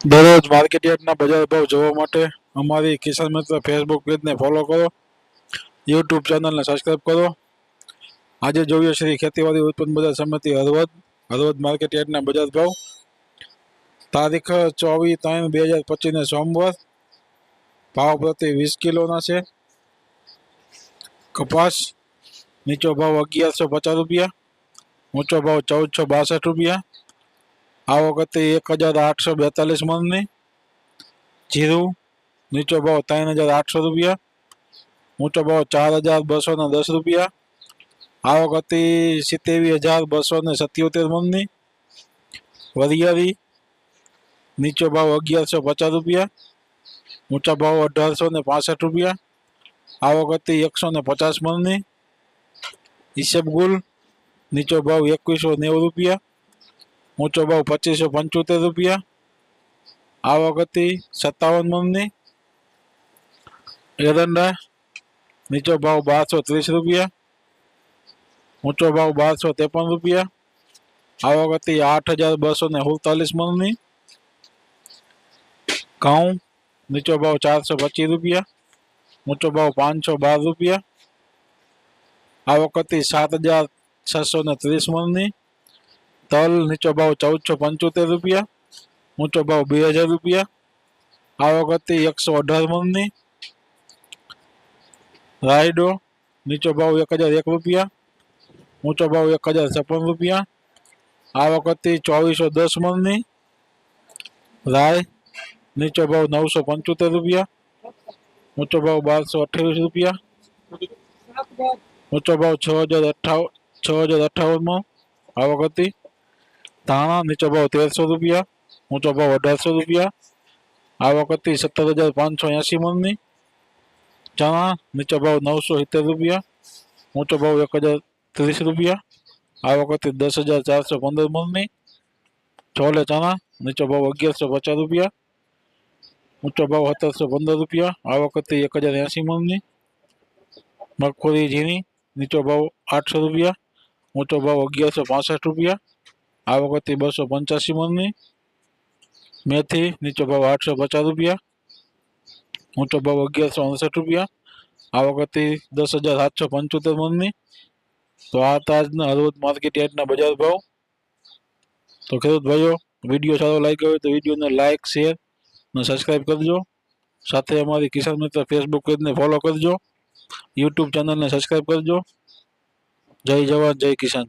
દરરોજ માર્કેટ યાર્ડના બજાર ભાવ જોવા માટે અમારી કિસાન મિત્ર ફેસબુક પેજને ફોલો કરો યુટ્યુબ ચેનલને સબસ્ક્રાઈબ કરો આજે જોઈએ શ્રી ખેતીવાડી ઉત્પન્ન બજાર સમિતિ હળવદ હળવદ માર્કેટ યાર્ડના બજાર ભાવ તારીખ ચોવીસ ત્રણ બે હજાર પચીસને સોમવાર ભાવ પ્રતિ વીસ કિલોના છે કપાસ નીચો ભાવ અગિયારસો પચાસ રૂપિયા ઊંચો ભાવ ચૌદસો બાસઠ રૂપિયા આવક હતી એક હજાર આઠસો બેતાલીસ મણની જીરું નીચો ભાવ ત્રણ હજાર આઠસો રૂપિયા ઊંચો ભાવ ચાર હજાર બસો ને દસ રૂપિયા આવક હતી સિત્તેવીસ હજાર બસો ને સત્યોતેર મણની વરિયાળી નીચો ભાવ અગિયારસો પચાસ રૂપિયા ઊંચા ભાવ અઢારસો ને પાસઠ રૂપિયા આવક હતી એકસો ને પચાસ મણની ઈસબગુલ નીચો ભાવ એકવીસો નેવું રૂપિયા ઊંચો ભાવ પચીસો પંચોતેર રૂપિયા. આવક હતી સત્તાવન મણની એરંડા, નીચો ભાવ બારસો ત્રીસ રૂપિયા. ઊંચો ભાવ બારસો ત્રેપન રૂપિયા. આવક હતી આઠ હજાર બસો ને સુડતાલીસ મણની ઘઉં, નીચો ભાવ ચારસો પચીસ રૂપિયા. ઊંચો ભાવ પાંચસો બાર રૂપિયા. આવક હતી સાત હજાર છસો ને ત્રીસ મણની તલ નીચો ભાવ ચૌદસો પંચોતેર રૂપિયા ઊંચો ભાવ બે હજાર રૂપિયા આવક હતી એકસો અઢાર મણની રાયડો નીચો ભાવ એક હજાર એક રૂપિયા ઊંચો ભાવ એક હજાર છપ્પન રૂપિયા આવક હતી ચોવીસો દસ મણની રાય નીચો ભાવ નવસો પંચોતેર રૂપિયા ઊંચો ભાવ બારસો અઠ્યાવીસ રૂપિયા ઊંચો ભાવ છ હજાર અઠાવન છ હજાર અઠાવનમાં આવક હતી ધાણા નીચો ભાવ તેરસો રૂપિયા ઊંચો ભાવ અઢારસો રૂપિયા આવક હતી સત્તર હજાર પાંચસો એંસી મણની ચણા નીચો ભાવ નવસો સિત્તેર રૂપિયા ઊંચો ભાવ એક હજાર ત્રીસ રૂપિયા આવક હતી દસ હજાર ચારસો પંદર મણની છોલે ચણા નીચો ભાવ અગિયારસો પચાસ રૂપિયા ઊંચો ભાવ સત્તરસો પંદર રૂપિયા આવક હતી એક હજાર એંસી મણની મગફળી ઝીણી નીચો ભાવ આઠસો રૂપિયા ઊંચો ભાવ અગિયારસો પાસઠ રૂપિયા આવક હતી બસો પંચ્યાસી મણની મેથી નીચો ભાવ આઠસો પચાસ રૂપિયા ઊંચો ભાવ અગિયારસો અડસઠ રૂપિયા આવક હતી દસ હજાર સાતસો પંચોતેર મણની તો આ હતા આજના હળવદ માર્કેટ યાર્ડના બજાર ભાવ તો ખેડૂત ભાઈઓ વિડીયો સારો લાગ્યો હોય તો વિડીયોને લાઇક શેર અને સબસ્ક્રાઈબ કરજો સાથે અમારી કિસાન મિત્ર ફેસબુક પેજને ફોલો કરજો યુટ્યુબ ચેનલને સબસ્ક્રાઈબ કરજો જય જવાન જય કિસાન